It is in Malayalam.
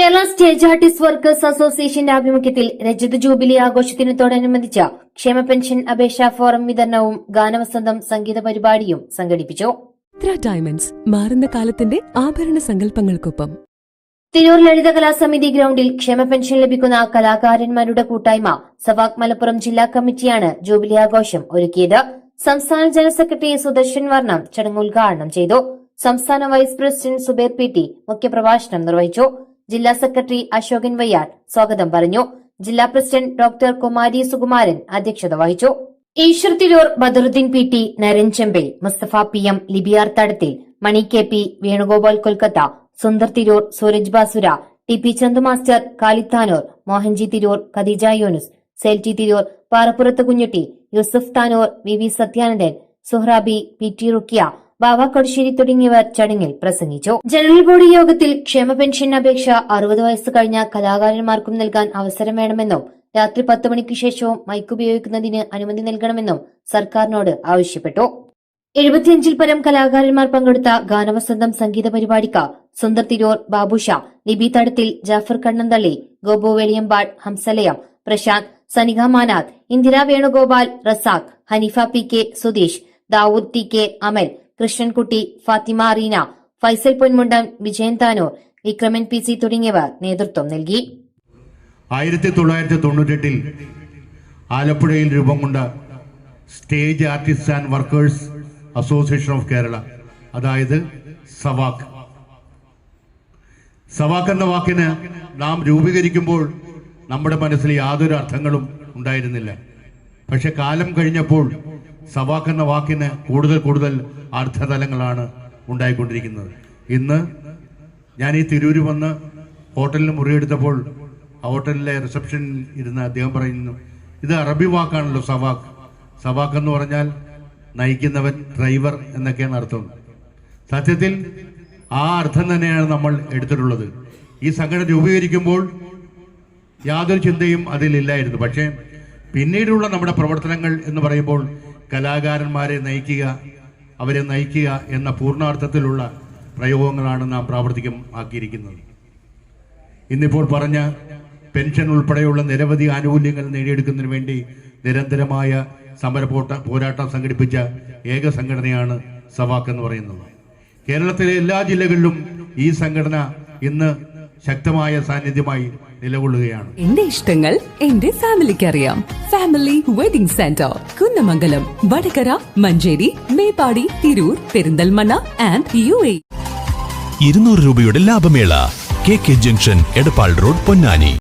കേരള സ്റ്റേജ് ആർട്ടിസ്റ്റ് വർക്കേഴ്സ് അസോസിയേഷന്റെ ആഭിമുഖ്യത്തിൽ രജത ജൂബിലി ആഘോഷത്തിനോടനുബന്ധിച്ച ക്ഷേമ പെൻഷൻ അപേക്ഷാ ഫോറം വിതരണവും ഗാനവസന്തം സംഗീത പരിപാടിയും സംഘടിപ്പിച്ചു. ഡയമണ്ട്സ് മാറുന്ന കാലത്തിന്റെ ആഭരണ സങ്കല്പങ്ങൾക്കൊപ്പം. തിരൂർ ലളിത കലാസമിതി ഗ്രൌണ്ടിൽ ക്ഷേമ പെൻഷൻ ലഭിക്കുന്ന കലാകാരന്മാരുടെ കൂട്ടായ്മ സവാക് മലപ്പുറം ജില്ലാ കമ്മിറ്റിയാണ് ജൂബിലി ആഘോഷം ഒരുക്കിയത്. സംസ്ഥാന ജനറൽ സെക്രട്ടറി സുദർശൻ വർണം ചടങ്ങ് ഉദ്ഘാടനം ചെയ്തു. സംസ്ഥാന vice president Zubair P T മുഖ്യപ്രഭാഷണം നിർവഹിച്ചു. ജില്ലാ സെക്രട്ടറി അശോകൻ വയ്യാർ സ്വാഗതം പറഞ്ഞു. ജില്ലാ പ്രസിഡന്റ് ഡോക്ടർ കുമാരി സുകുമാരൻ അധ്യക്ഷത വഹിച്ചു. Eshwar Tirur Badaruddin P T Naran Chembai Mustafa P M Libiyar Thadathil Mani K P Venugopal Kolkata Sundar Tirur Sooraj Basura T P Chandu master Kalithanur Mohanji Tirur Khadeeja Yunus Selty Tirur Parappurath Kunhutty Yusuf Tanur V V Sathyanandan Suhrabi P T Rukkiya Baba Kodissery തുടങ്ങിയവർ ചടങ്ങിൽ പ്രസംഗിച്ചു. ജനറൽ ബോഡി യോഗത്തിൽ ക്ഷേമ പെൻഷൻ അപേക്ഷ അറുപത് വയസ്സ് കഴിഞ്ഞ കലാകാരന്മാർക്കും നൽകാൻ അവസരം വേണമെന്നും രാത്രി പത്ത് മണിക്ക് ശേഷവും മൈക്ക് ഉപയോഗിക്കുന്നതിന് അനുമതി നൽകണമെന്നും സർക്കാരിനോട് ആവശ്യപ്പെട്ടു. എഴുപത്തിയഞ്ചിൽ പരം കലാകാരന്മാർ പങ്കെടുത്ത ഗാനവസന്തം സംഗീത പരിപാടിക്ക് Sundar Tirur Babusha Nibi Thadathil Jafar Kannanthalli Gopu Veliyambad Hamsalayam Prashanth Sanika Manath Indira Venugopal Razak Haneefa P K Sudheesh Dawood T K Amal Krishnankutty Fathima Reena Faisal Ponmundam Vijayan Tanur Vikraman P C തുടങ്ങിയവർ നേതൃത്വം നൽകി. ആയിരത്തി തൊള്ളായിരത്തി തൊണ്ണൂറ്റെട്ടിൽ ആലപ്പുഴയിൽ രൂപം കൊണ്ട stage artist and workers association of Kerala അതായത് സവാക്ക് സവാക്ക് എന്ന വാക്കിന് നാം രൂപീകരിക്കുമ്പോൾ നമ്മുടെ മനസ്സിൽ യാതൊരു അർത്ഥങ്ങളും ഉണ്ടായിരുന്നില്ല. പക്ഷെ കാലം കഴിഞ്ഞപ്പോൾ സവാക്ക് എന്ന വാക്കിന് കൂടുതൽ കൂടുതൽ അർത്ഥതലങ്ങളാണ് ഉണ്ടായിക്കൊണ്ടിരിക്കുന്നത്. ഇന്ന് ഞാൻ ഈ തിരൂര് വന്ന് ഹോട്ടലിൽ മുറിയെടുത്തപ്പോൾ ആ ഹോട്ടലിലെ റിസപ്ഷനിൽ ഇരുന്ന അദ്ദേഹം പറയുന്നു ഇത് അറബി വാക്കാണല്ലോ സവാക്ക്. സവാക്ക് എന്ന് പറഞ്ഞാൽ നയിക്കുന്നവൻ ഡ്രൈവർ എന്നൊക്കെയാണ് അർത്ഥം. സത്യത്തിൽ ആ അർത്ഥം തന്നെയാണ് നമ്മൾ എടുത്തിട്ടുള്ളത്. ഈ സംഘടന രൂപീകരിക്കുമ്പോൾ യാതൊരു ചിന്തയും അതിലില്ലായിരുന്നു. പക്ഷേ പിന്നീടുള്ള നമ്മുടെ പ്രവർത്തനങ്ങൾ എന്ന് പറയുമ്പോൾ കലാകാരന്മാരെ നയിക്കുക അവരെ നയിക്കുക എന്ന പൂർണാർത്ഥത്തിലുള്ള പ്രയോഗങ്ങളാണ് നാം പ്രാവർത്തികം ആക്കിയിരിക്കുന്നത്. ഇന്നിപ്പോൾ പറഞ്ഞ പെൻഷൻ ഉൾപ്പെടെയുള്ള നിരവധി ആനുകൂല്യങ്ങൾ നേടിയെടുക്കുന്നതിന് വേണ്ടി നിരന്തരമായ സമര പോരാട്ടം സംഘടിപ്പിച്ച ഏക സംഘടനയാണ് സവാക്ക് എന്ന് പറയുന്നത്. കേരളത്തിലെ എല്ലാ ജില്ലകളിലും ഈ സംഘടന ഇന്ന് ശക്തമായ സാന്നിധ്യമായി നിലകൊള്ളുകയാണ്. എന്റെ ഇഷ്ടങ്ങൾ എന്റെ ഫാമിലിക്ക് അറിയാം family wedding centre Kunnamangalam Vadakara Manjeri Meppadi Tirur Perinthalmanna and U A ഇരുന്നൂറ് രൂപയുടെ ലാഭമേള K K junction Edappal road Ponnani.